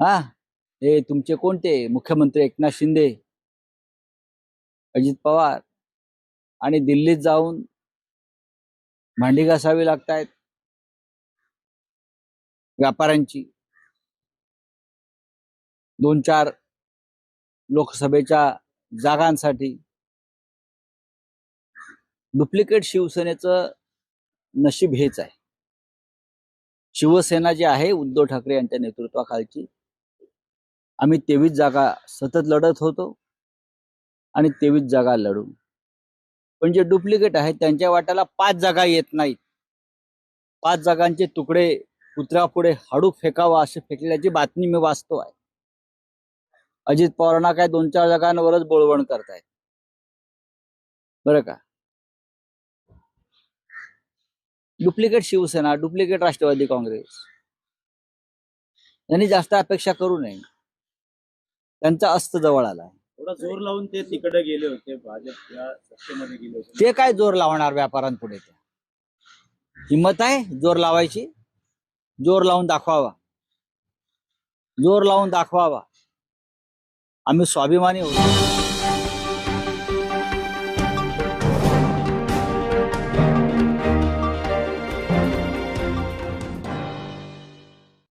हा? हे तुमचे कोणते? मुख्यमंत्री एकनाथ शिंदे अजित पवार आणि दिल्लीत जाऊन भांडी घासावी लागतायत व्यापाऱ्यांची. दोन चार लोकसभेच्या जागांसाठी. डुप्लिकेट शिवसेनेचं नशीब हेच आहे. शिवसेना जी आहे उद्धव ठाकरे यांच्या नेतृत्वाखालची आम्ही तेवीस जागा सतत लढत होतो आणि तेवीस जागा लढू पण जे डुप्लिकेट आहेत त्यांच्या वाट्याला पाच जागा येत नाहीत. पाच जागांचे तुकडे कुत्र्यापुढे हाडू फेकावा असे फेकल्याची बातमी मी वाचतो आहे. अजित पवारांना काय दोन चार जागांवरच बोळवण करतायत. बरं का? Duplicate Shiv Sena duplicate Rashtravadi Congress. यांनी जास्त अपेक्षा करू नये. त्यांचा अस्त जवळ आला थोडा जोर लावून ते तिकडे गेले होते भाजप या सत्तेमध्ये गेले होते. ते काय जोर लावणार व्यापाऱ्यांपुढे त्या हिंमत आहे जोर लावायची? जोर लावून दाखवावा. जोर लावून दाखवावा. आम्ही स्वाभिमानी होतो